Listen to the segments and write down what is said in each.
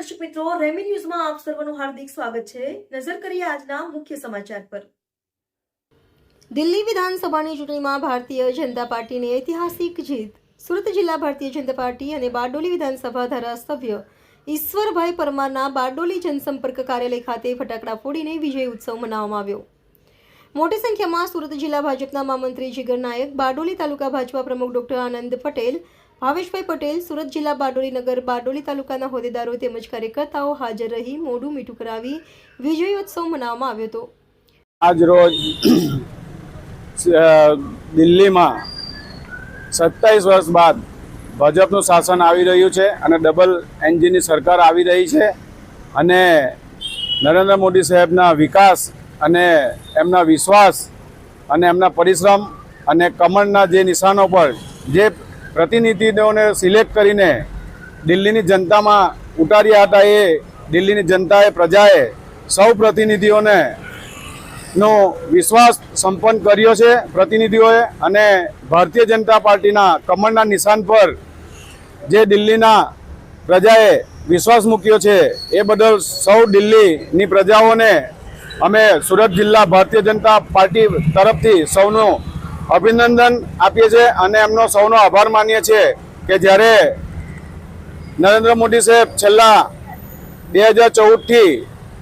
દર્શક મિત્રો, રેમી ન્યૂઝમાં આપ સર્વનું હાર્દિક સ્વાગત છે. નજર કરીએ આજના મુખ્ય સમાચાર પર. દિલ્હી વિધાનસભાની ચૂંટણીમાં ભારતીય જનતા પાર્ટીને ઐતિહાસિક જીત. સુરત જિલ્લા ભારતીય જનતા પાર્ટી અને બારડોલી વિધાનસભા ધારાસભ્ય ઈશ્વરભાઈ પરમારના બારડોલી જનસંપર્ક કાર્યાલય ખાતે ફટાકડા ફોડીને વિજય ઉત્સવ મનાવવામાં આવ્યો. મોટી સંખ્યામાં સુરત જિલ્લા ભાજપના મહામંત્રી જીગર નાયક, બારડોલી તાલુકા ભાજપા પ્રમુખ ડોક્ટર આનંદ પટેલ ભાવેશભાઈ પટેલ, સુરત જિલ્લા બારડોલી નગર, બારડોલી તાલુકાના હોદ્દેદારો તેમજ કાર્યકર્તાઓ હાજર રહી મોઢું મીઠું કરાવી વિજયોત્સવ મનાવવામાં આવ્યો હતો. આજ રોજ દિલ્હીમાં સત્તાવીસ વર્ષ બાદ ભાજપનું શાસન આવી રહ્યું છે અને ડબલ એન્જિનની સરકાર આવી રહી છે અને નરેન્દ્ર મોદી સાહેબના વિકાસ અને એમના વિશ્વાસ અને એમના પરિશ્રમ અને કમળના જે નિશાનો પર જે પ્રતિનિધિઓને સિલેક્ટ કરીને દિલ્હીની જનતામાં ઉતાર્યા હતા એ દિલ્હીની જનતાએ પ્રજાએ સૌ પ્રતિનિધિઓને નો વિશ્વાસ સંપન્ન કર્યો છે. પ્રતિનિધિઓએ અને ભારતીય જનતા પાર્ટીના કમળના નિશાન પર જે દિલ્હીના પ્રજાએ વિશ્વાસ મૂક્યો છે એ બદલ સૌ દિલ્હીની પ્રજાઓને અમે સુરત જિલ્લા ભારતીય જનતા પાર્ટી તરફથી સૌનું અભિનંદન આપીએ છીએ અને એમનો સૌનો આભાર માનીએ છીએ કે જ્યારે નરેન્દ્ર મોદી સાહેબ છેલ્લા બે હજાર ચૌદથી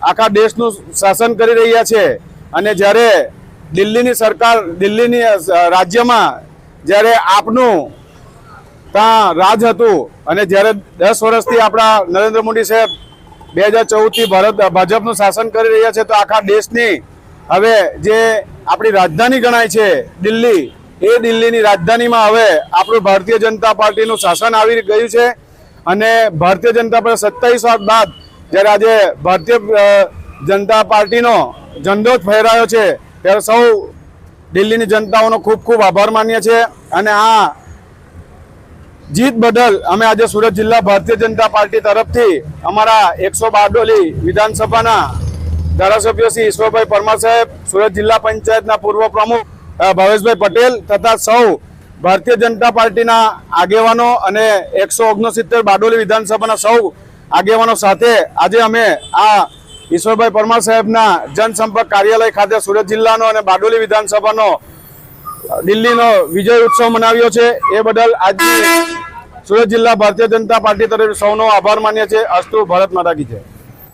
આખા દેશનું શાસન કરી રહ્યા છે અને જ્યારે દિલ્હીની સરકાર, દિલ્હીની રાજ્યમાં જ્યારે આપનું ત્યાં રાજ હતું અને જ્યારે દસ વર્ષથી આપણા નરેન્દ્ર મોદી સાહેબ બે હજાર ચૌદથી ભારત, ભાજપનું શાસન કરી રહ્યા છે તો આખા દેશની હવે જે આપણી રાજધાની ગણાય છે, દિલ્હી. એ દિલ્હીની રાજધાનીમાં હવે આપણું ભારતીય જનતા પાર્ટીનું શાસન આવી ગયું છે અને ભારતીય જનતા પાર્ટી સત્તાવીસ વર્ષ બાદ જ્યારે આજે ભારતીય જનતા પાર્ટીનો ઝંડો જ ફહેરાયો છે, ત્યારે સૌ દિલ્હીની જનતાઓનો ખૂબ ખૂબ આભાર માનીએ છીએ અને આ જીત બદલ અમે આજે સુરત જિલ્લા ભારતીય જનતા પાર્ટી તરફથી અમારા એકસો બારડોલી વિધાનસભાના ધારાસભ્ય શ્રી ઈશ્વરભાઈ પરમાર સાહેબ, સુરત જિલ્લા પંચાયતના પૂર્વ પ્રમુખ ભાવેશભાઈ પટેલ તથા સૌ ભારતીય જનતા પાર્ટીના આગેવાનો અને એકસો ઓગણસિત્તેર બારડોલી વિધાનસભાના સૌ આગેવાનો સાથે આજે અમે આ ઈશ્વરભાઈ પરમાર સાહેબના જનસંપર્ક કાર્યાલય ખાતે સુરત જિલ્લાનો અને બારડોલી વિધાનસભાનો દિલ્હીનો વિજય ઉત્સવ મનાવ્યો છે. એ બદલ આજની સુરત જિલ્લા ભારતીય જનતા પાર્ટી તરફ સૌનો આભાર માન્ય છે અસ્તુ, ભારત માતા કી જય.